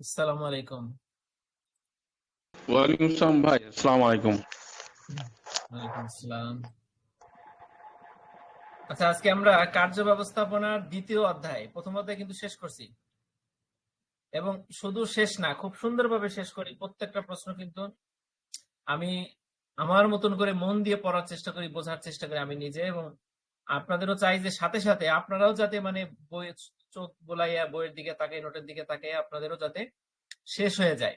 আসসালামু আলাইকুম। ওয়ালাইকুম আসসালাম ভাই আসসালামু আলাইকুম। ওয়ালাইকুম আসসালাম। আচ্ছা আজকে আমরা কার্য ব্যবস্থাপনার দ্বিতীয় অধ্যায় প্রথম অধ্যায় কিন্তু শেষ করছি। এবং শুধু শেষ না খুব সুন্দরভাবে শেষ করি। প্রত্যেকটা প্রশ্ন কিন্তু আমি আমার মতন করে মন দিয়ে পড়ার চেষ্টা করি বোঝার চেষ্টা করি আমি নিজে। এবং আপনাদেরও চাই যে সাথে সাথে আপনারাও যাতে মানে বই চোখ বোলাইয়া বইয়ের দিকে তাকাই, নোটের দিকে তাকাই আপনাদেরও যাতে শেষ হয়ে যায়।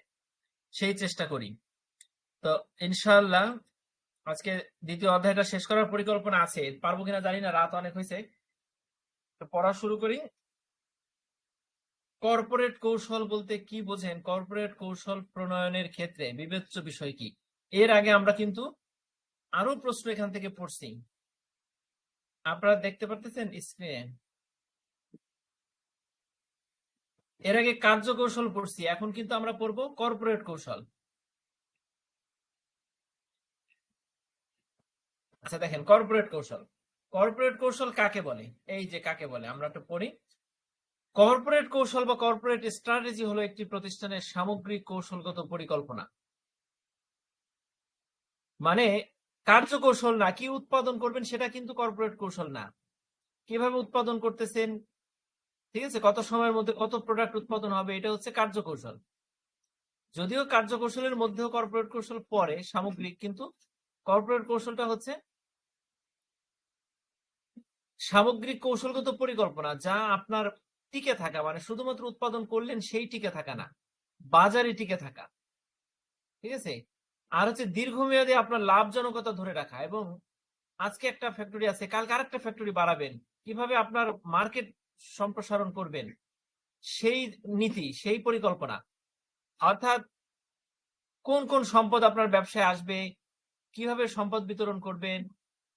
সেই চেষ্টা করি। তো ইনশাআল্লাহ আজকে দ্বিতীয় অধ্যায়টা শেষ করার পরিকল্পনা আছে। পারব কিনা জানি না, রাত অনেক হয়েছে তো পড়া শুরু করি। কর্পোরেট কৌশল বলতে কি বোঝেন? কর্পোরেট কৌশল প্রণয়নের ক্ষেত্রে বিবেচ্য বিষয় কি? এর আগে আমরা কিন্তু আরও প্রশ্ন এখান থেকে পড়ছি। আপনারা দেখতে পারতেছেন স্ক্রিনে। এর আগে কার্য কৌশল পড়ছি, এখন কিন্তু আমরা পড়ব কর্পোরেট কৌশল। আচ্ছা দেখেন কর্পোরেট কৌশল। কর্পোরেট কৌশল কাকে বলে? এই যে কাকে বলে, আমরা একটু পড়ি। কর্পোরেট কৌশল বা কর্পোরেট স্ট্র্যাটেজি হলো একটি প্রতিষ্ঠানের সামগ্রিক কৌশলগত পরিকল্পনা। মানে কার্যকৌশল না, কি উৎপাদন করবেন সেটা কিন্তু কর্পোরেট কৌশল না। কীভাবে উৎপাদন করতেছেন? ঠিক আছে? কত সময়ের মধ্যে কত প্রোডাক্ট উৎপাদন হবে, এটা হচ্ছে কার্যকৌশল। যদিও কার্যকৌশলের মধ্যেও কর্পোরেট কৌশল পড়ে সামগ্রিক, কিন্তু কর্পোরেট কৌশলটা হচ্ছে সামগ্রিক কৌশলগত পরিকল্পনা, যা আপনার টিকে থাকা মানে শুধুমাত্র উৎপাদন করলেন সেই টিকে থাকা না, বাজারে টিকে থাকা। ঠিক আছে? আর হচ্ছে দীর্ঘমেয়াদে আপনার লাভজনকতা ধরে রাখা এবং আজকে একটা ফ্যাক্টরি আছে, কালকে আরেকটা ফ্যাক্টরি বাড়াবেন। কীভাবে আপনার মার্কেট সম্প্রসারণ করবেন। সেই নীতি, সেই পরিকল্পনা, অর্থাৎ কোন কোন সম্পদ আপনার ব্যবসায় আসবে, কীভাবে সম্পদ বিতরণ করবেন,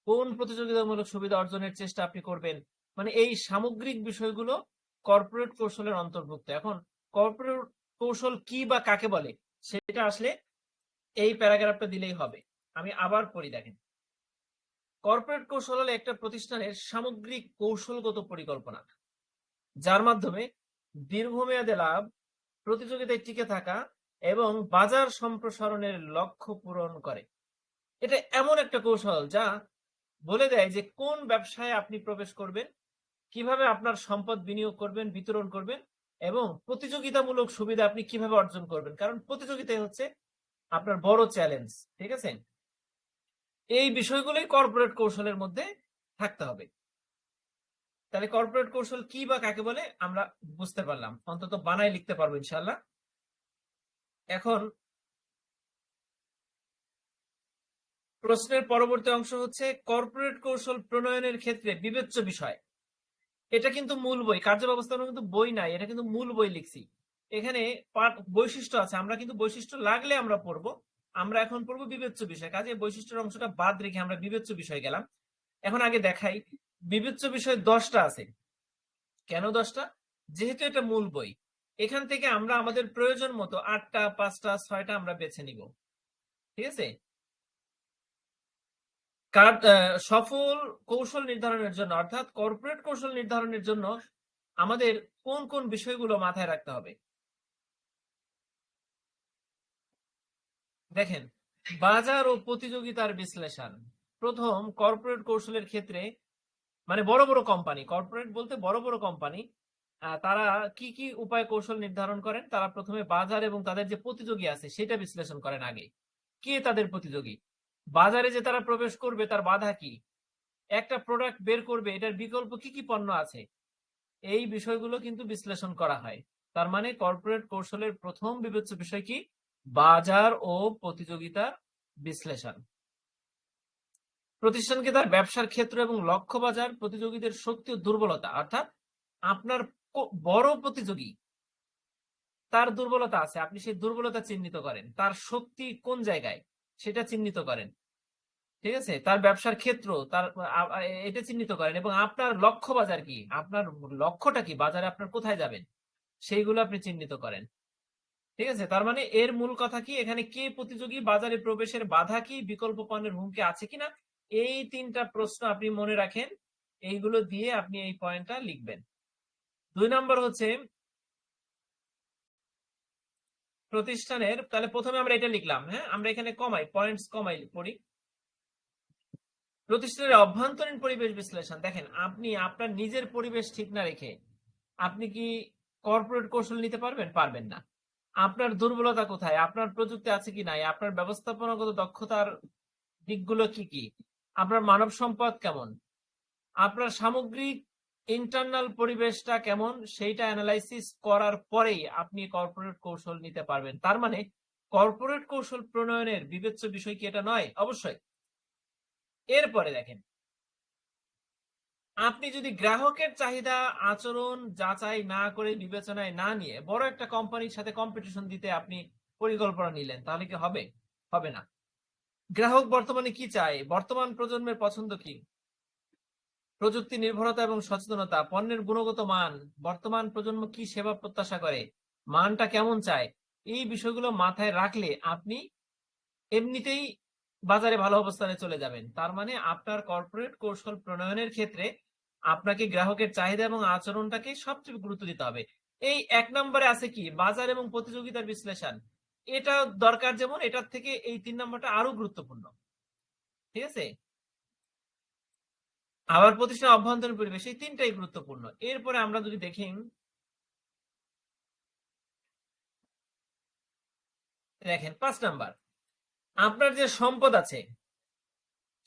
কোন প্রতিযোগিতামূলক সুবিধা অর্জনের চেষ্টা আপনি করবেন মানে এই সামগ্রিক বিষয়গুলো কর্পোরেট কৌশলের অন্তর্ভুক্ত। এখন কর্পোরেট কৌশল কি বা কাকে বলে, সেটা আসলে এই প্যারাগ্রাফটা দিলেই হবে। আমি আবার পড়ি দেখেন। কর্পোরেট কৌশল হলো একটা প্রতিষ্ঠানের সামগ্রিক কৌশলগত পরিকল্পনা। যার মাধ্যমে দীর্ঘমেয়াদে লাভ, প্রতিযোগিতায় টিকে থাকা এবং বাজার সম্প্রসারণের লক্ষ্য পূরণ করে। এটা এমন একটা কৌশল যা বলে দেয় যে কোন ব্যবসায় আপনি প্রবেশ করবেন, কীভাবে আপনার সম্পদ বিনিয়োগ করবেন, বিতরণ করবেন এবং প্রতিযোগিতামূলক সুবিধা আপনি কীভাবে অর্জন করবেন। কারণ প্রতিযোগিতায় হচ্ছে আপনার বড় চ্যালেঞ্জ, ঠিক আছে? এই বিষয়গুলোই কর্পোরেট কৌশলের মধ্যে থাকতে হবে। তাহলে কর্পোরেট কৌশল কি বা কাকে বলে, আমরা বুঝতে পারলাম। অন্তত বানায় লিখতে পারব ইনশাল্লাহ এখন প্রশ্নের পরবর্তী অংশ হচ্ছে কর্পোরেট কৌশল প্রণয়নের ক্ষেত্রে বিবেচ্য বিষয়। এটা কিন্তু মূল বই কার্য ব্যবস্থাপনা কিন্তু বই নাই, এটা কিন্তু মূল বই লিখছি। এখানে বৈশিষ্ট্য আছে, আমরা কিন্তু বৈশিষ্ট্য লাগলে আমরা পড়ব, আমরা এখন পড়ব বিবেচ্য বিষয়। কাজে বৈশিষ্ট্যের অংশটা বাদ রেখে আমরা বিবেচ্য বিষয় গেলাম। এখন আগে দেখাই বিবেচ্য বিষয় দশটা আছে। কেন দশটা? যেহেতু এটা মূল বই, এখান থেকে আমরা আমাদের প্রয়োজন মতো আটটা, পাঁচটা, ছয়টা আমরা বেছে নিব। ঠিক আছে? সফল কৌশল নির্ধারণের জন্য, অর্থাৎ কর্পোরেট কৌশল নির্ধারণের জন্য আমাদের কোন কোন বিষয়গুলো মাথায় রাখতে হবে? দেখেন, বাজার ও প্রতিযোগিতার বিশ্লেষণ। প্রথম কর্পোরেট কৌশলের ক্ষেত্রে মানে বড় বড় কোম্পানি কর্পোরেট বলতে বড় বড় কোম্পানি তারা কি কি উপায় কৌশল নির্ধারণ করেন? তারা প্রথমে বাজার এবং তাদের যে প্রতিযোগী আছে, সেটা বিশ্লেষণ করেন আগে। কে তাদের প্রতিযোগী? বাজারে যে তারা প্রবেশ করবে, তার বাধা কি? একটা প্রোডাক্ট বের করবে, এটার বিকল্প কি কি পণ্য আছে? এই বিষয়গুলো কিন্তু বিশ্লেষণ করা হয়। তার মানে কর্পোরেট কৌশলের প্রথম বিবেচ্য বিষয় কি? বাজার ও প্রতিযোগিতার বিশ্লেষণ। প্রতিষ্ঠানকে তার ব্যবসার ক্ষেত্র এবং লক্ষ্য বাজার প্রতিযোগীদের শক্তি ও দুর্বলতা, অর্থাৎ আপনার বড় প্রতিযোগী, তার দুর্বলতা আছে, আপনি সেই দুর্বলতা চিহ্নিত করেন। তার শক্তি কোন জায়গায়, সেটা চিহ্নিত করেন। ঠিক আছে? তার ব্যবসার ক্ষেত্র, তার এটা চিহ্নিত করেন এবং আপনার লক্ষ্য বাজার কি? আপনার লক্ষ্যটা কি? বাজারে আপনার কোথায় যাবেন? সেইগুলো আপনি চিহ্নিত করেন। ঠিক আছে? তার মানে এর মূল কথা কি? এখানে কে প্রতিযোগী? বাজারে প্রবেশের বাধা কি? বিকল্প পণ্যের হুমকি আছে কিনা? এই তিনটা প্রশ্ন আপনি মনে রাখেন, এইগুলো দিয়ে আপনি এই পয়েন্টটা লিখবেন। দুই নম্বর হচ্ছে, প্রতিষ্ঠানের, তাহলে প্রথমে আমরা এটা লিখলাম হ্যাঁ? আমরা এখানে কমাই পয়েন্টস কমাই পড়ি। প্রতিষ্ঠানের অভ্যন্তরীণ পরিবেশ বিশ্লেষণ, দেখেন, আপনি, আপনার নিজের পরিবেশ ঠিক না রেখে আপনি কি কর্পোরেট কৌশল নিতে পারবেন? পারবেন না। আপনার দুর্বলতা কোথায়? আপনার প্রযুক্তি আছে কি নাই? আপনার ব্যবস্থাপনাগত দক্ষতার দিকগুলো কি কি? আপনার মানব সম্পদ কেমন? আপনার সামগ্রিক ইন্টারনাল পরিবেশটা কেমন? সেইটা অ্যানালাইসিস করার পরেই আপনি কর্পোরেট কৌশল নিতে পারবেন। তার মানে কর্পোরেট কৌশল প্রণয়নের বিবেচ্য বিষয় কি এটা নয়? অবশ্যই। এরপরে দেখেন, আপনি যদি গ্রাহকের চাহিদা, আচরণ যাচাই না করে বিবেচনায় না নিয়ে বড় একটা কোম্পানির সাথে কম্পিটিশন দিতে আপনি পরিকল্পনা নিলেন, তাহলে কি হবে? হবে না। গ্রাহক বর্তমানে কি চায়? বর্তমান প্রজন্মের পছন্দ কি? প্রযুক্তি নির্ভরতা এবং সচেতনতা, পণ্যের গুণগত মান, বর্তমান প্রজন্ম কি সেবা প্রত্যাশা করে, মানটা কেমন চায়? এই বিষয়গুলো মাথায় রাখলে আপনি এমনিতেই বাজারে ভালো অবস্থানে চলে যাবেন। তার মানে আপনার কর্পোরেট কৌশল প্রণয়নের ক্ষেত্রে আপনাকে গ্রাহকের চাহিদা এবং আচরণটাকে সবচেয়ে গুরুত্ব দিতে হবে। এই এক নম্বরে আছে কি? বাজার এবং প্রতিযোগিতার বিশ্লেষণ। এটা দরকার যেমন এটার থেকে এই তিন নম্বরটা আরও গুরুত্বপূর্ণ। ঠিক আছে? আবার প্রতিষ্ঠান অভ্যন্তরীণ পরিবেশ, এই তিনটাই গুরুত্বপূর্ণ। এরপরে আমরা যদি দেখি, দেখেন পাঁচ নাম্বার। আপনার যে সম্পদ আছে,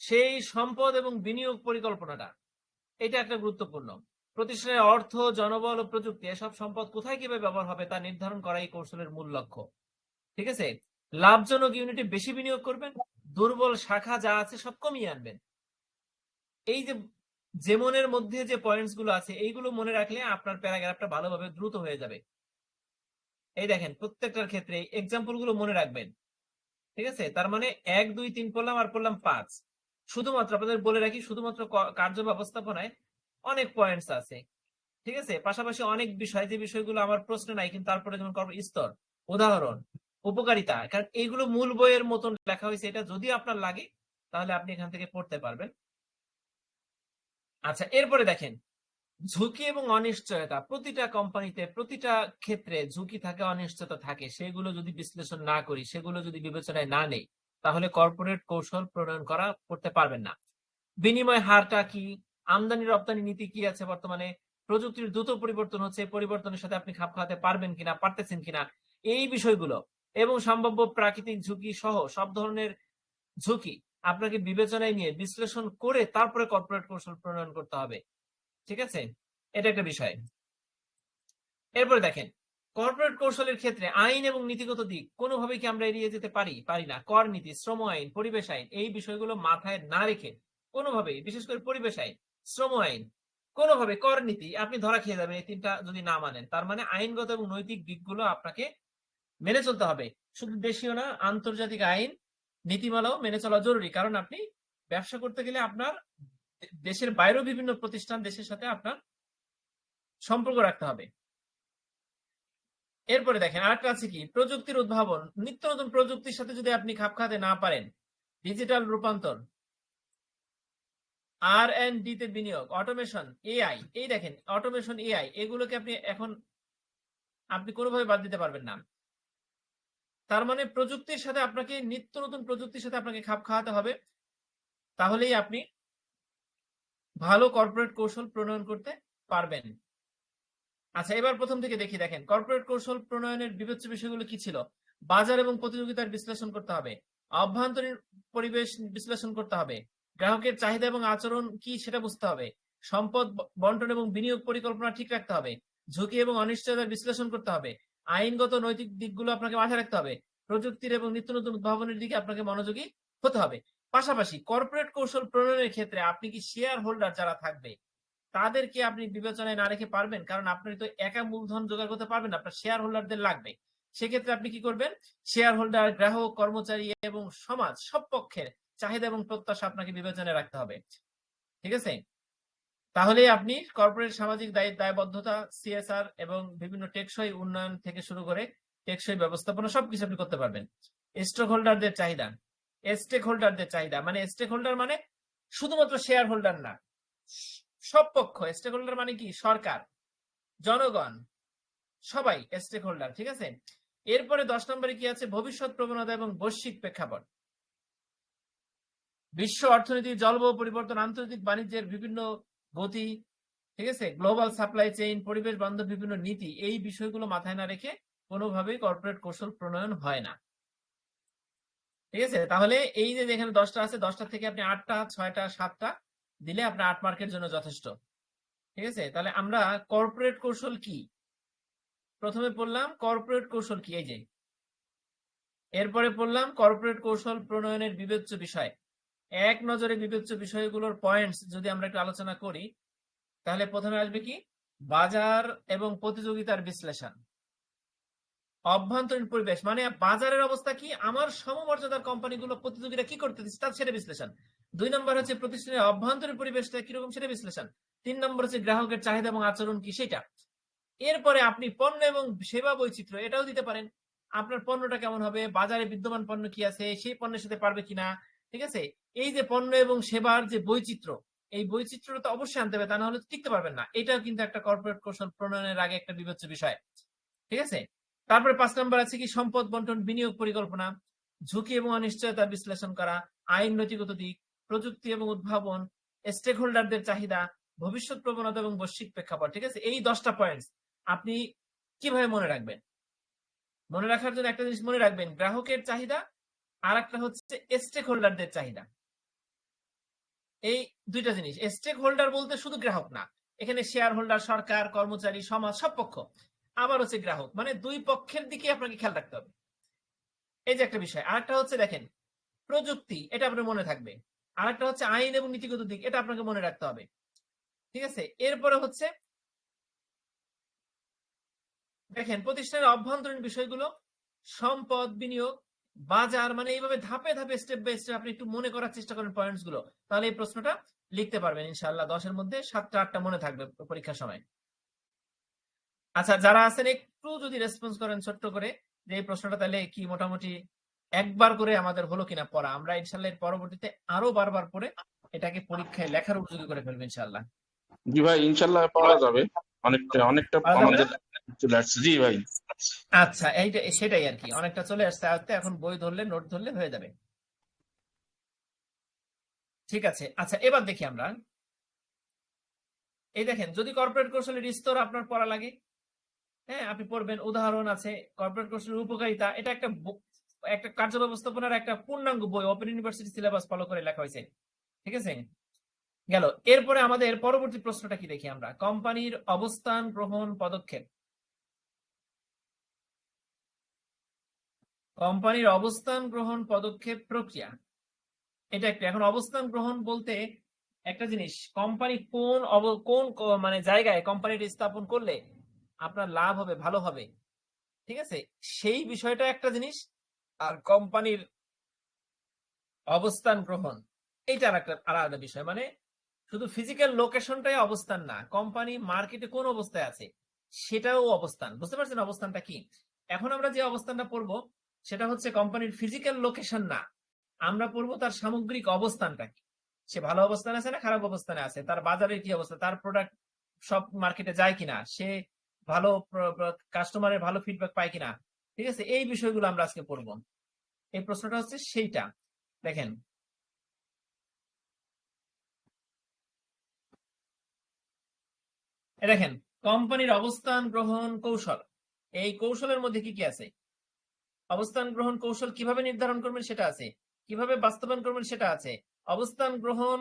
সেই সম্পদ এবং বিনিয়োগ পরিকল্পনাটা, এটা একটা গুরুত্বপূর্ণ। প্রতিষ্ঠানের অর্থ, জনবল ও প্রযুক্তি, এসব সম্পদ কোথায় কীভাবে ব্যবহার হবে তা নির্ধারণ করাই কৌশলের মূল লক্ষ্য। ঠিক আছে? লাভজনক ইউনিটে বেশি বিনিয়োগ করবেন, দুর্বল শাখা যা আছে সব কমিয়ে আনবেন। এই যে যেমনের মধ্যে যে পয়েন্টসগুলো আছে, এইগুলো মনে রাখলে আপনার প্যারাগ্রাফটা ভালোভাবে দ্রুত হয়ে যাবে। এই দেখেন, প্রত্যেকটার ক্ষেত্রে এক্সাম্পলগুলো মনে রাখবেন। ঠিক আছে? তার মানে এক, দুই, তিন পড়লাম, আর পড়লাম পাঁচ। শুধুমাত্র আপনাদের বলে রাখি, শুধুমাত্র কার্য ব্যবস্থাপনায় অনেক পয়েন্টস আছে। ঠিক আছে? পাশাপাশি অনেক বিষয়, যে বিষয়গুলো আমার প্রশ্ন নাই, কিন্তু তারপরে যেমন কর্ম স্তর, উদাহরণ। উপকারিতা। কারণ এইগুলো মূল বইয়ের মতন লেখা হয়েছে, এটা যদি আপনার লাগে, তাহলে আপনি এখান থেকে পড়তে পারবেন। আচ্ছা এরপরে দেখেন, ঝুঁকি এবং অনিশ্চয়তা। প্রতিটা কোম্পানিতে প্রতিটা ক্ষেত্রে ঝুঁকি থাকে, অনিশ্চয়তা থাকে। সেগুলো যদি বিশ্লেষণ না করি, সেগুলো যদি বিবেচনায় না নেই, তাহলে কর্পোরেট কৌশল প্রণয়ন করা করতে পারবেন না। বিনিময় হারটা কি? আমদানি রপ্তানি নীতি কি আছে বর্তমানে? প্রযুক্তির দ্রুত পরিবর্তন হচ্ছে পরিবর্তনের সাথে আপনি খাপ খাওয়াতে পারবেন কিনা, পারতেছেন কিনা? এই বিষয়গুলো এবং সম্ভাব্য প্রাকৃতিক ঝুঁকি সহ সব ধরনের ঝুঁকি আপনাকে বিবেচনায় নিয়ে বিশ্লেষণ করে তারপরে কর্পোরেট কৌশল প্রণয়ন করতে হবে। ঠিক আছে? এটা একটা বিষয়। এরপরে দেখেন কর্পোরেট কৌশলের ক্ষেত্রে আইন এবং নীতিগত দিক কোনোভাবে কি আমরা এড়িয়ে যেতে পারি? পারি না। কর নীতি, শ্রম আইন, পরিবেশ আইন এই বিষয়গুলো মাথায় না রেখে কোনোভাবেই, বিশেষ করে পরিবেশ আইন, শ্রম আইন, কোনোভাবে কর নীতি আপনি ধরা খেয়ে যাবেন এই তিনটা যদি না মানেন। তার মানে আইনগত এবং নৈতিক দিকগুলো আপনাকে মেনে চলতে হবে। শুধু দেশীয় না, আন্তর্জাতিক আইন, নীতিমালাও মেনে চলা জরুরি। কারণ আপনি ব্যবসা করতে গেলে আপনার দেশের বাইরেও বিভিন্ন প্রতিষ্ঠান দেশের সাথে আপনার সম্পর্ক রাখতে হবে। এরপরে দেখেন আরেকটা আছে কি? প্রযুক্তির উদ্ভাবন। নিত্য নতুন প্রযুক্তির সাথে যদি আপনি খাপ খাতে না পারেন, ডিজিটাল রূপান্তর আর এন্ড ডি তে বিনিয়োগ, অটোমেশন এআই এই দেখেন, অটোমেশন এআই এগুলোকে আপনি এখন, আপনি কোনোভাবে বাদ দিতে পারবেন না। তার মানে প্রযুক্তির সাথে আপনাকে, নিত্য নতুন প্রযুক্তির সাথে আপনাকে খাপ খাওয়াতে হবে। তাহলেই আপনি ভালো কর্পোরেট কৌশল প্রণয়ন করতে পারবেন। আচ্ছা এবার প্রথম থেকে দেখি, দেখেন। কর্পোরেট কৌশল প্রণয়নের বিবেচ্য বিষয়গুলো কি ছিল? বাজার এবং প্রতিযোগিতার বিশ্লেষণ করতে হবে। অভ্যন্তরীণ পরিবেশ বিশ্লেষণ করতে হবে। গ্রাহকের চাহিদা এবং আচরণ কি সেটা বুঝতে হবে। সম্পদ, বন্টন এবং বিনিয়োগ পরিকল্পনা ঠিক রাখতে হবে। ঝুঁকি এবং অনিশ্চয়তার বিশ্লেষণ করতে হবে। আইনগত নৈতিক দিকগুলো আপনাকে মাথায় রাখতে হবে। প্রযুক্তির এবং নিত্য নতুন উদ্ভাবনের দিকে আপনাকে মনোযোগী হতে হবে। পাশাপাশি কর্পোরেট কৌশল প্রণয়নের ক্ষেত্রে আপনি কি শেয়ার হোল্ডার যারা থাকবে, তাদেরকে আপনি বিবেচনায় না রেখে পারবেন? কারণ আপনি তো একা মূলধন জোগাড় করতে পারবেন আপনার শেয়ার হোল্ডারদের লাগবে। সেক্ষেত্রে আপনি কি করবেন? শেয়ার হোল্ডার গ্রাহক, কর্মচারী এবং সমাজ সব পক্ষের চাহিদা এবং প্রত্যাশা আপনাকে বিবেচনায় রাখতে হবে। ঠিক আছে? তাহলে আপনি কর্পোরেট সামাজিক দায়, দায়বদ্ধতা সিএসআর এবং বিভিন্ন টেকসই উন্নয়ন থেকে শুরু করে টেকসই ব্যবস্থাপনা সবকিছু আপনি করতে পারবেন। স্টক হোল্ডারদের চাহিদা। স্টেক হোল্ডারদের চাহিদা। মানে স্টেক হোল্ডার মানে শুধুমাত্র শেয়ার হোল্ডার না, সব পক্ষ। স্টেক হোল্ডার মানে কি? সরকার, জনগণ, সবাই স্টেক হোল্ডার ঠিক আছে? এরপরে দশ নম্বরে কি আছে? ভবিষ্যৎ প্রবণতা এবং বৈশ্বিক প্রেক্ষাপট। বিশ্ব অর্থনীতি জলবায়ু পরিবর্তন, আন্তর্জাতিক বাণিজ্যের বিভিন্ন গতি, ঠিক আছে? গ্লোবাল সাপ্লাই চেইন পরিবেশ বান্ধব, বিভিন্ন নীতি, এই বিষয়গুলো মাথায় না রেখে কোনোভাবেই কর্পোরেট কৌশল প্রণয়ন হয় না। ঠিক আছে? তাহলে এই যে এখানে দশটা আছে, দশটা থেকে আপনি আটটা, ছয়টা, সাতটা দিলে আপনার আট মার্কের জন্য যথেষ্ট। ঠিক আছে? তাহলে আমরা কর্পোরেট কৌশল কি? প্রথমে পড়লাম কর্পোরেট কৌশল কি? এই যে। এরপরে পড়লাম কর্পোরেট কৌশল প্রণয়নের বিবেচ্য বিষয়। এক নজরে বিবেচ্য বিষয়গুলোর পয়েন্টস যদি আমরা একটু আলোচনা করি, তাহলে প্রথমে আসবে কি? বাজার এবং প্রতিযোগিতার বিশ্লেষণ। অভ্যন্তরীণ পরিবেশ মানে বাজারের অবস্থা কি? আমার সমমর্যাদার কোম্পানিগুলো প্রতিযোগীরা কি করতে দিচ্ছে তার সেটা বিশ্লেষণ। দুই নম্বর হচ্ছে প্রতিষ্ঠানের অভ্যন্তরীণ পরিবেশটা কীরকম সেটা বিশ্লেষণ। তিন নম্বর হচ্ছে গ্রাহকের চাহিদা এবং আচরণ কি সেটা। এরপরে আপনি পণ্য এবং সেবা বৈচিত্র্য এটাও দিতে পারেন। আপনার পণ্যটা কেমন হবে? বাজারে বিদ্যমান পণ্য কি আছে? সেই পণ্যের সাথে পারবে কিনা? ঠিক আছে? এই যে পণ্য এবং সেবার যে বৈচিত্র্য, এই বৈচিত্র্যটা তো অবশ্যই আনতে হবে, তা না হলে টিকতে পারবেন না। এটাও কিন্তু একটা কর্পোরেট কৌশল প্রণয়নের আগে একটা বিবেচ্য বিষয়। ঠিক আছে? তারপরে পাঁচ নম্বর আছে কি? সম্পদ বন্টন, বিনিয়োগ পরিকল্পনা, ঝুঁকি এবং অনিশ্চয়তা বিশ্লেষণ করা, আইন নৈতিগত দিক, প্রযুক্তি এবং উদ্ভাবন স্টেক হোল্ডারদের চাহিদা, ভবিষ্যৎ প্রবণতা এবং বৈশ্বিক প্রেক্ষাপট। ঠিক আছে? এই দশটা পয়েন্টস আপনি কীভাবে মনে রাখবেন? মনে রাখার জন্য একটা জিনিস মনে রাখবেন, গ্রাহকের চাহিদা আর একটা হচ্ছে স্টেক হোল্ডারদের চাহিদা। এই দুইটা জিনিস স্টেক হোল্ডার বলতে শুধু গ্রাহক না, এখানে শেয়ার হোল্ডার সরকার, কর্মচারী, সমাজ, সব পক্ষ, আবার হচ্ছে গ্রাহক মানে দুই পক্ষের দিকে আপনাকে খেয়াল রাখতে হবে। এই যে একটা বিষয় আর একটা হচ্ছে দেখেন, প্রযুক্তি, এটা আপনার মনে থাকবে। আর একটা হচ্ছে আইন এবং নীতিগত দিক, এটা আপনাকে মনে রাখতে হবে। ঠিক আছে? এরপরে হচ্ছে, দেখেন প্রতিষ্ঠানের অভ্যন্তরীণ বিষয়গুলো, সম্পদ, বিনিয়োগ বাজার মানে এইভাবে ধাপে ধাপে স্টেপ বাই স্টেপ আপনি একটু মনে করার চেষ্টা করেন পয়েন্টসগুলো। তাহলে এই প্রশ্নটা লিখতে পারবেন ইনশাআল্লাহ। দশের মধ্যে সাতটা আটটা মনে থাকবে পরীক্ষার সময়। আচ্ছা যারা আছেন একটু যদি রেসপন্স করেন ছোট্ট করে যে এই প্রশ্নটা তাহলে কি মোটামুটি একবার করে আমাদের হলো কিনা পড়া। আমরা ইনশাল্লাহ এর পরবর্তীতে আরও বারবার পরে এটাকে পরীক্ষায় লেখার উপযোগী করে ফেলব ইনশাল্লাহ জি ভাই ইনশাল্লাহ পাওয়া যাবে। অনেকটা অনেকটা আমাদের আচ্ছা এইটা সেটাই আর কি। অনেকটা চলে আসছে আয়ত্তে এখন বই ধরলে নোট ধরলে হয়ে যাবে। ঠিক আছে আচ্ছা এবার দেখি আমরা। এই দেখেন, যদি কর্পোরেট কৌশলের স্তর আপনার পড়া লাগে। হ্যাঁ আপনি পড়বেন, উদাহরণ আছে কর্পোরেট কৌশলের উপকারিতা। এটা একটা একটা কার্য ব্যবস্থাপনার একটা পূর্ণাঙ্গ বই ওপেন ইউনিভার্সিটি সিলেবাস ফলো করে লেখা হয়েছে। ঠিক আছে? গেল। এরপরে আমাদের পরবর্তী প্রশ্নটা কি দেখি আমরা? কোম্পানির অবস্থান, গ্রহণ, পদক্ষেপ। কোম্পানির অবস্থান গ্রহণ পদক্ষেপ প্রক্রিয়া। এটা একটা, এখন অবস্থান গ্রহণ বলতে একটা জিনিস, কোম্পানি কোন কোন মানে জায়গায় কোম্পানিটি স্থাপন করলে আপনার লাভ হবে, ভালো হবে, ঠিক আছে? সেই বিষয়টা একটা জিনিস, আর কোম্পানির অবস্থান গ্রহণ এইটা আর একটা আলাদা বিষয়। মানে শুধু ফিজিক্যাল লোকেশনটাই অবস্থান না, কোম্পানি মার্কেটে কোন অবস্থায় আছে, সেটাও অবস্থান, বুঝতে পারছেন অবস্থানটা কি? এখন আমরা যে অবস্থানটা পড়ব সেটা হচ্ছে কোম্পানির ফিজিক্যাল লোকেশন না। আমরা পড়ব তার সামগ্রিক অবস্থানটা কি। সে ভালো অবস্থানে আছে না খারাপ অবস্থানে আছে? তার বাজারের কি অবস্থা? তার প্রোডাক্ট সব মার্কেটে যায় কিনা? সে ভালো কাস্টমারের ভালো ফিডব্যাক পায় কিনা? ঠিক আছে? এই বিষয়গুলো আমরা আজকে পড়ব। এই প্রশ্নটা হচ্ছে সেইটা। দেখেন। দেখেন, কোম্পানির অবস্থান, গ্রহণ, কৌশল। এই কৌশলের মধ্যে কি কি আছে? অবস্থান গ্রহণ কৌশল কীভাবে নির্ধারণ করবেন সেটা আছে। কীভাবে বাস্তবায়ন করবেন সেটা আছে। অবস্থান গ্রহণ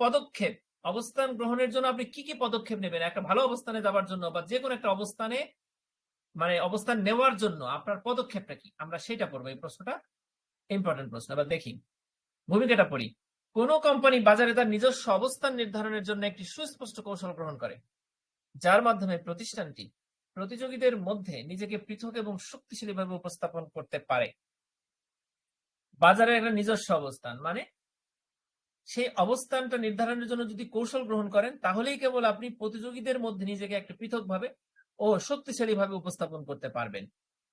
পদক্ষেপ। অবস্থান গ্রহণের জন্য আপনি কি কি পদক্ষেপ নেবেন? একটা ভালো অবস্থানে যাওয়ার জন্য বা যে কোনো একটা অবস্থানে মানে অবস্থান নেওয়ার জন্য আপনার পদক্ষেপটা কি? আমরা সেটা পড়ব এই প্রশ্নটা ইম্পর্টেন্ট প্রশ্ন। এবার দেখি। ভূমিকাটা পড়ি। কোন কোম্পানি বাজারে তার নিজস্ব অবস্থান নির্ধারণের জন্য একটি সুস্পষ্ট কৌশল গ্রহণ করে, যার মাধ্যমে প্রতিষ্ঠানটি প্রতিযোগীদের মধ্যে নিজেকে পৃথক এবং শক্তিশালীভাবে উপস্থাপন করতে পারে। বাজারে একটা নিজস্ব অবস্থান মানে সেই অবস্থানটা নির্ধারণের জন্য যদি কৌশল গ্রহণ করেন, তাহলেই কেবল আপনি প্রতিযোগীদের মধ্যে নিজেকে একটা পৃথকভাবে ও শক্তিশালীভাবে উপস্থাপন করতে পারবেন।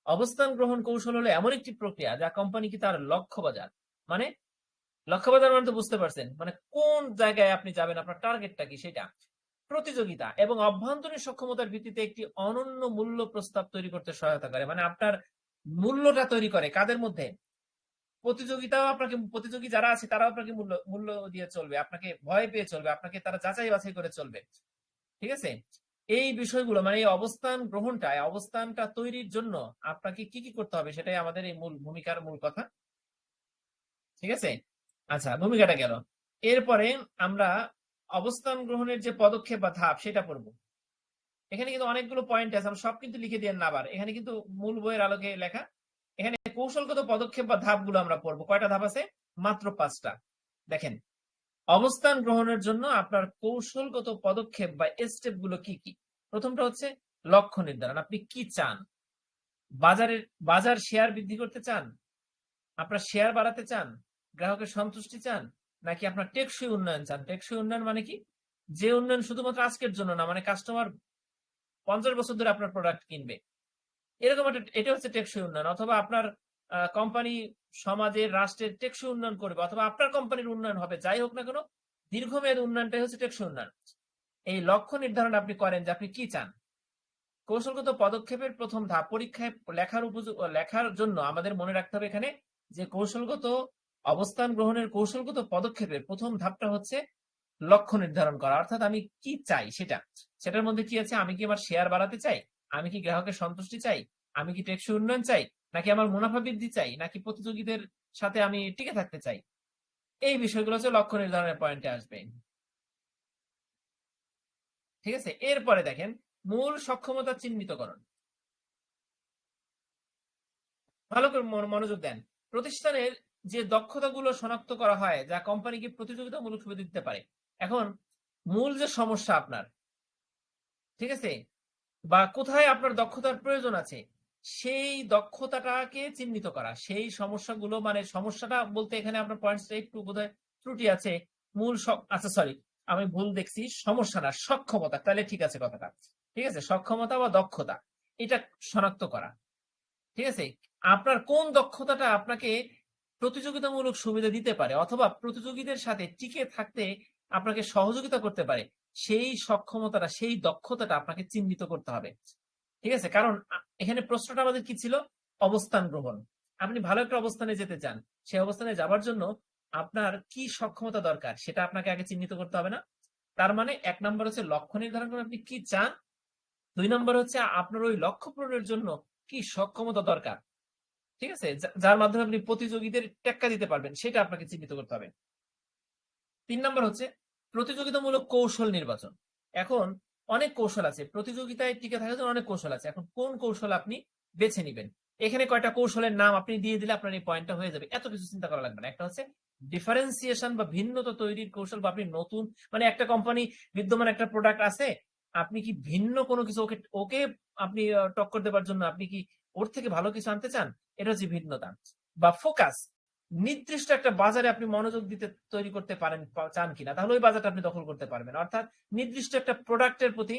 অবস্থান গ্রহণ কৌশল হলো এমন একটি প্রক্রিয়া যা কোম্পানি কি তার লক্ষ্য বাজার মানে লক্ষ্য বাজার মানে তো বুঝতে পারছেন মানে কোন জায়গায় আপনি যাবেন, আপনার টার্গেটটা কি সেটা। প্রতিযোগিতা এবং অভ্যন্তরীণ সক্ষমতার ভিত্তিতে একটি অনন্য মূল্য প্রস্তাব তৈরি করতে সহায়তা করে। মানে আপনার মূল্যটা তৈরি করে কাদের মধ্যে? প্রতিযোগিতাও আপনাকে, প্রতিযোগী যারা আছে তারাও আপনাকে মূল্য মূল্য দিয়ে চলবে। আপনাকে ভয় পেয়ে চলবে। আপনাকে তারা যাচাই বাছাই করে চলবে। ঠিক আছে? এই বিষয়গুলো মানে এই অবস্থান গ্রহণটা অবস্থানটা তৈরির জন্য আপনাকে কি কি করতে হবে সেটাই আমাদের এই মূল ভূমিকার মূল কথা। ঠিক আছে? আচ্ছা ভূমিকাটা গেল। এরপরে আমরা অবস্থান গ্রহণের যে পদক্ষেপ বা ধাপ, সেটা পড়ব। এখানে কিন্তু অনেকগুলো পয়েন্ট আছে, আমরা সব কিন্তু লিখে দিয়ে না আবার এখানে কিন্তু মূল বইয়ের আলোকে লেখা, এখানে কৌশলগত পদক্ষেপ বা ধাপগুলো আমরা পড়ব। কয়টা ধাপ আছে? মাত্র পাঁচটা। দেখেন, অবস্থান গ্রহণের জন্য আপনার কৌশলগত পদক্ষেপ বা স্টেপগুলো কি কি? প্রথমটা হচ্ছে লক্ষ্য নির্ধারণ। আপনি কি চান? বাজারের, বাজার শেয়ার বৃদ্ধি করতে চান? আপনার শেয়ার বাড়াতে চান? গ্রাহকের সন্তুষ্টি চান? নাকি আপনার টেকসই উন্নয়ন চান? টেকসই উন্নয়ন মানে কি? যে উন্নয়ন শুধুমাত্র আজকের জন্য না মানে কাস্টমার পঞ্চাশ বছর ধরে আপনার প্রোডাক্ট কিনবে। এরকম একটা, এটা হচ্ছে টেকসই উন্নয়ন। অথবা আপনার কোম্পানি সমাজের রাষ্ট্রের টেকসই উন্নয়ন করবে, অথবা আপনার কোম্পানির উন্নয়ন হবে, যাই হোক না কেন, দীর্ঘমেয়াদী উন্নয়নটাই হচ্ছে টেকসই উন্নয়ন। এই লক্ষ্য নির্ধারণ আপনি করেন যে আপনি কি চান। কৌশলগত পদক্ষেপের প্রথম ধাপ, পরীক্ষায় লেখার উপযোগ লেখার জন্য আমাদের মনে রাখতে হবে এখানে যে কৌশলগত অবস্থান গ্রহণের কৌশলগত পদক্ষেপের প্রথম ধাপটা হচ্ছে লক্ষ্য নির্ধারণ করা। অর্থাৎ আমি কি চাই সেটা? সেটার মধ্যে কি আছে? আমি কি আমার শেয়ার বাড়াতে চাই? আমি কি গ্রাহকের সন্তুষ্টি চাই? আমি কি টেকসই উন্নয়ন চাই? নাকি আমার মুনাফা বৃদ্ধি চাই? নাকি প্রতিযোগীদের সাথে আমি টিকে থাকতে চাই? এই বিষয়গুলো হচ্ছে লক্ষ্য নির্ধারণের পয়েন্টে আসবে। ঠিক আছে? এরপরে দেখেন, মূল সক্ষমতা চিহ্নিতকরণ। ভালো করে মন- মনোযোগ দেন। প্রতিষ্ঠানের যে দক্ষতাগুলো শনাক্ত করা হয়, যা কোম্পানিকে প্রতিযোগিতামূলক সুবিধা দিতে পারে। এখন, মূল যে সমস্যা আপনার, ঠিক আছে? বা কোথায় আপনার দক্ষতার প্রয়োজন আছে? সেই দক্ষতাটাকে চিহ্নিত করা, সেই সমস্যাগুলো মানে সমস্যাটা বলতে এখানে আপনার পয়েন্টসটা একটু বোধহয় ত্রুটি আছে। মূল আচ্ছা সরি আমি ভুল দেখছি। সমস্যা না, সক্ষমতা, তাহলে ঠিক আছে কথাটা। ঠিক আছে? সক্ষমতা বা দক্ষতা, এটা শনাক্ত করা। ঠিক আছে? আপনার কোন দক্ষতাটা আপনাকে প্রতিযোগিতামূলক সুবিধা দিতে পারে অথবা প্রতিযোগীদের সাথে টিকে থাকতে আপনাকে সহযোগিতা করতে পারে, সেই সক্ষমতাটা, সেই দক্ষতাটা আপনাকে চিহ্নিত করতে হবে। ঠিক আছে? কারণ এখানে প্রশ্নটা আমাদের কি ছিল? অবস্থান গ্রহণ। আপনি ভালো একটা অবস্থানে যেতে চান, সেই অবস্থানে যাবার জন্য আপনার কি সক্ষমতা দরকার সেটা আপনাকে আগে চিহ্নিত করতে হবে না। তার মানে এক নম্বর হচ্ছে লক্ষ্য নির্ধারণ করে আপনি কি চান। দুই নম্বর হচ্ছে আপনার ওই লক্ষ্য পূরণের জন্য কি সক্ষমতা দরকার। ঠিক আছে? যার মাধ্যমে আপনি প্রতিযোগীদের টেক্কা দিতে পারবেন, সেটা আপনাকে চিহ্নিত করতে হবে। তিন নম্বর হচ্ছে প্রতিযোগিতামূলক কৌশল নির্বাচন। এখন অনেক কৌশল আছে, প্রতিযোগিতায় টিকে থাকার জন্য অনেক কৌশল আছে। এখন কোন কৌশল আপনি বেছে নিবেন? এখানে কয়টা কৌশলের নাম আপনি দিয়ে দিলে আপনার এই পয়েন্টটা হয়ে যাবে। এত কিছু চিন্তা করা লাগবে না। একটা হচ্ছে ডিফারেন্সিয়েশন বা ভিন্নতা তৈরির কৌশল বা আপনি নতুন মানে একটা কোম্পানি বিদ্যমান একটা প্রোডাক্ট আছে, আপনি কি ভিন্ন কোনো কিছু ওকে ওকে আপনি টক্কর দেওয়ার জন্য আপনি কি ওর থেকে ভালো কিছু আনতে চান? এটা হচ্ছে ভিন্নতা বা ফোকাস নির্দিষ্ট একটা বাজারে আপনি মনোযোগ দিতে তৈরি করতে পারেন চান কিনা, তাহলে ওই বাজারটা আপনি দখল করতে পারবেন। অর্থাৎ নির্দিষ্ট একটা প্রোডাক্টের প্রতি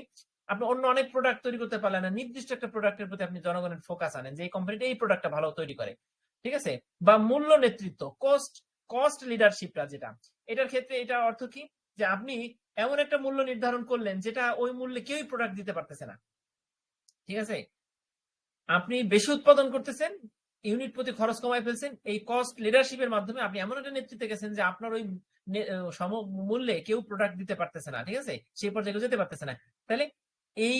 আপনি অন্য অনেক প্রোডাক্ট তৈরি করতে পারলেন না, নির্দিষ্ট একটা প্রোডাক্টের প্রতি আপনি জনগণের ফোকাস আনেন যে এই কোম্পানিটা এই প্রোডাক্টটা ভালো তৈরি করে। ঠিক আছে? বা মূল্য নেতৃত্ব কস্ট কস্ট লিডারশিপটা যেটা, এটার ক্ষেত্রে এটার অর্থ কি? যে আপনি এমন একটা মূল্য নির্ধারণ করলেন যেটা ওই মূল্যে কেউই প্রোডাক্ট দিতে পারতেছে না। ঠিক আছে? আপনি বেশি উৎপাদন করতেছেন ইউনিট প্রতি খরচ কমায় ফেলছেন, এই কস্ট লিডারশিপের মাধ্যমে আপনি এমন একটা নেতৃত্বে গেছেন যে আপনার ওই সম মূল্যে কেউ প্রোডাক্ট দিতে পারতেছে না, ঠিক আছে? সেই পর্যায়ে যেতে পারতেছে না। তাহলে এই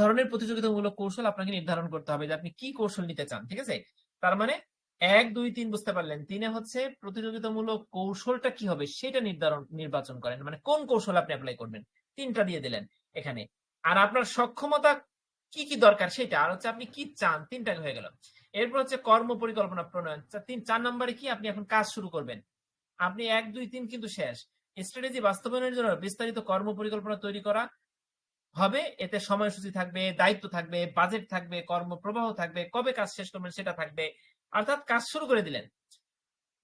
ধরনের প্রতিযোগিতামূলক কৌশল আপনাকে নির্ধারণ করতে হবে যে আপনি কি কৌশল নিতে চান, ঠিক আছে? তার মানে এক, দুই, তিন বুঝতে পারলেন। তিনে হচ্ছে প্রতিযোগিতামূলক কৌশলটা কি হবে সেটা নির্ধারণ, নির্বাচন করেন। মানে কোন কৌশল আপনি অ্যাপ্লাই করবেন, তিনটা দিয়ে দিলেন এখানে। আর আপনার সক্ষমতা কি কি দরকার সেটা, আর হচ্ছে আপনি কি চান তিনটা হয়ে গেল। এরপর হচ্ছে কর্ম পরিকল্পনা প্রণয়ন। তিন, চার নম্বরে কি আপনি এখন কাজ শুরু করবেন? আপনি এক, দুই, তিন কিন্তু শেষ। স্ট্র্যাটেজি বাস্তবায়নের জন্য বিস্তারিত কর্ম পরিকল্পনা তৈরি করা হবে। এতে সময়সূচি থাকবে, দায়িত্ব থাকবে বাজেট থাকবে কর্ম প্রবাহ থাকবে, কবে কাজ শেষ করবেন সেটা থাকবে। অর্থাৎ কাজ শুরু করে দিলেন।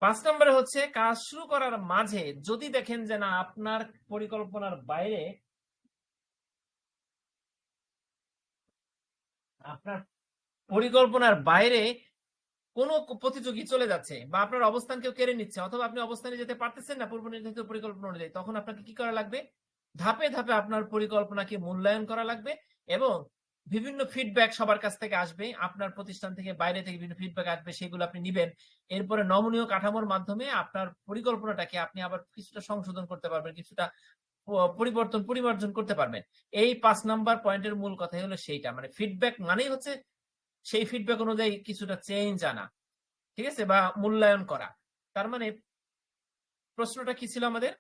পাঁচ নম্বরে হচ্ছে কাজ শুরু করার মাঝে যদি দেখেন যে না, আপনার পরিকল্পনার বাইরে আপনার পরিকল্পনার বাইরে কোন প্রতিযোগী চলে যাচ্ছে বা আপনার অবস্থান কেউ কেড়ে নিচ্ছে অথবা আপনি অবস্থানে যেতে পারতেছেন না, পূর্ব নির্ধারিত পরিকল্পনা অনুযায়ী, তখন আপনাকে কি করা লাগবে? ধাপে ধাপে আপনার পরিকল্পনাকে মূল্যায়ন করা লাগবে এবং বিভিন্ন ফিডব্যাক সবার কাছ থেকে আসবে, আপনার প্রতিষ্ঠান থেকে, বাইরে থেকে বিভিন্ন ফিডব্যাক আসবে, সেগুলো আপনি নিবেন। এরপরে নমনীয় কাঠামোর মাধ্যমে আপনার পরিকল্পনাটাকে আপনি আবার কিছুটা সংশোধন করতে পারবেন, কিছুটা পরিবর্তন, পরিমার্জন করতে পারবেন। এই পাঁচ নাম্বার পয়েন্টের মূল কথাই হলো সেইটা মানে ফিডব্যাক মানেই হচ্ছে সেই ফিডব্যাক অনুযায়ী কিছুটা চেঞ্জ আনা, ঠিক আছে? বা মূল্যায়ন করা। তার মানে প্রশ্নটা কি ছিল আমাদের?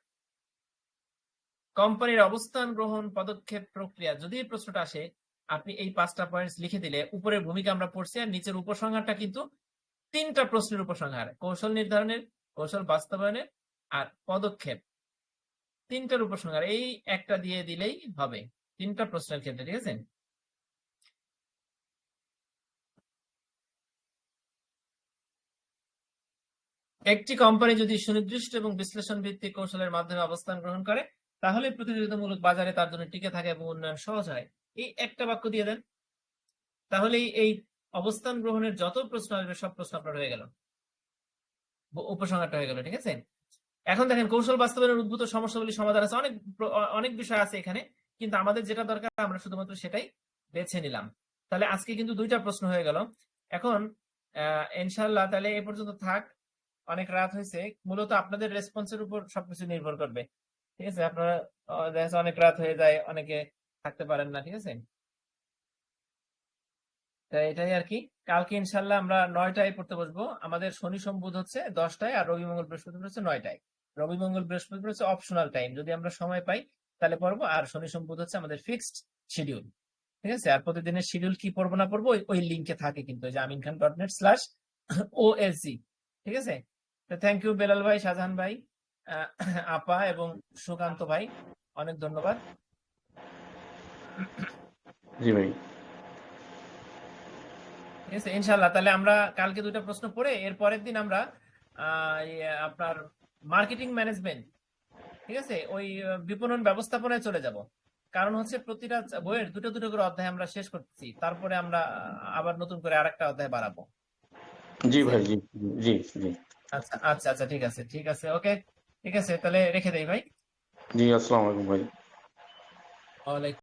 কোম্পানির অবস্থান গ্রহণ পদক্ষেপ প্রক্রিয়া। যদি প্রশ্নটা আসে, আপনি এই পাঁচটা পয়েন্টস লিখে দিলে উপরের ভূমিকা আমরা পড়ছি আর নিচের উপসংহারটা কিন্তু তিনটা প্রশ্নের উপসংহার, কৌশল নির্ধারণের, কৌশল বাস্তবায়নের আর পদক্ষেপ। তিনটার উপসংহার, এই একটা দিয়ে দিলেই হবে, তিনটা প্রশ্নের ক্ষেত্রে, ঠিক আছে? একটি কোম্পানি যদি সুনির্দিষ্ট এবং বিশ্লেষণ ভিত্তিক কৌশলের মাধ্যমে অবস্থান গ্রহণ করে, তাহলে প্রতিযোগিতামূলক বাজারে তার জন্য টিকে থাকে এবং উন্নয়ন সহজ হয়। এই একটা বাক্য দিয়ে দেন। তাহলেই এই অবস্থান গ্রহণের যত প্রশ্ন আসবে, সব প্রশ্ন আপনার হয়ে গেল। উপসংহারটা হয়ে গেল, ঠিক আছে? এখন দেখেন, কৌশল বাস্তবায়নের উদ্ভূত সমস্যাগুলি সমাধান আছে। অনেক অনেক বিষয় আছে এখানে, কিন্তু আমাদের যেটা দরকার, আমরা শুধুমাত্র সেটাই বেছে নিলাম। তাহলে আজকে কিন্তু দুইটা প্রশ্ন হয়ে গেল। এখন, আহ ইনশাল্লাহ তাহলে এ পর্যন্ত থাক। অনেক রাত হয়েছে, মূলত আপনাদের রেসপন্সের উপর সবকিছু নির্ভর করবে। ঠিক আছে? আপনারা দেখা অনেক রাত হয়ে যায়, অনেকে থাকতে পারেন না, ঠিক আছে? তাই এটাই আর কি। কালকে ইনশাল্লাহ আমরা নয়টায় পড়তে বসবো। আমাদের শনি সোম বুধ হচ্ছে দশটায় আর রবি মঙ্গল বৃহস্পতিবার হচ্ছে নয়টায়। রবি মঙ্গল বৃহস্পতিবার হচ্ছে অপশনাল টাইম যদি আমরা সময় পাই, তাহলে পড়ব। আর শনি সোম বুধ হচ্ছে আমাদের ফিক্সড শিডিউল ঠিক আছে? আর প্রতিদিনের শিডিউল কি পড়ব না পড়ব, ওই- লিঙ্কে থাকে কিন্তু যে Amin Khan dot net slash OSG ঠিক আছে? থ্যাংক ইউ বেলাল ভাই শাহজাহান ভাই আপা এবং সুকান্ত ভাই অনেক ধন্যবাদ। জি ভাই। ইনশাল্লাহ তাহলে আমরা কালকে দুটো প্রশ্ন পড়ে এর পরের দিন আমরা ইয়ে, আপনার মার্কেটিং ম্যানেজমেন্ট ঠিক আছে ওই বিপণন ব্যবস্থাপনায় চলে যাব। কারণ হচ্ছে প্রতিটা বইয়ের দুটো দুটো করে অধ্যায় আমরা শেষ করছি তারপরে আমরা আবার নতুন করে আরেকটা অধ্যায় বাড়াবো। জি ভাই জি জি জি। আচ্ছা আচ্ছা আচ্ছা ঠিক আছে ঠিক আছে ওকে ঠিক আছে তাহলে রেখে দেই ভাই। জি আসসালামু আলাইকুম ভাই। ওয়ালাইকুম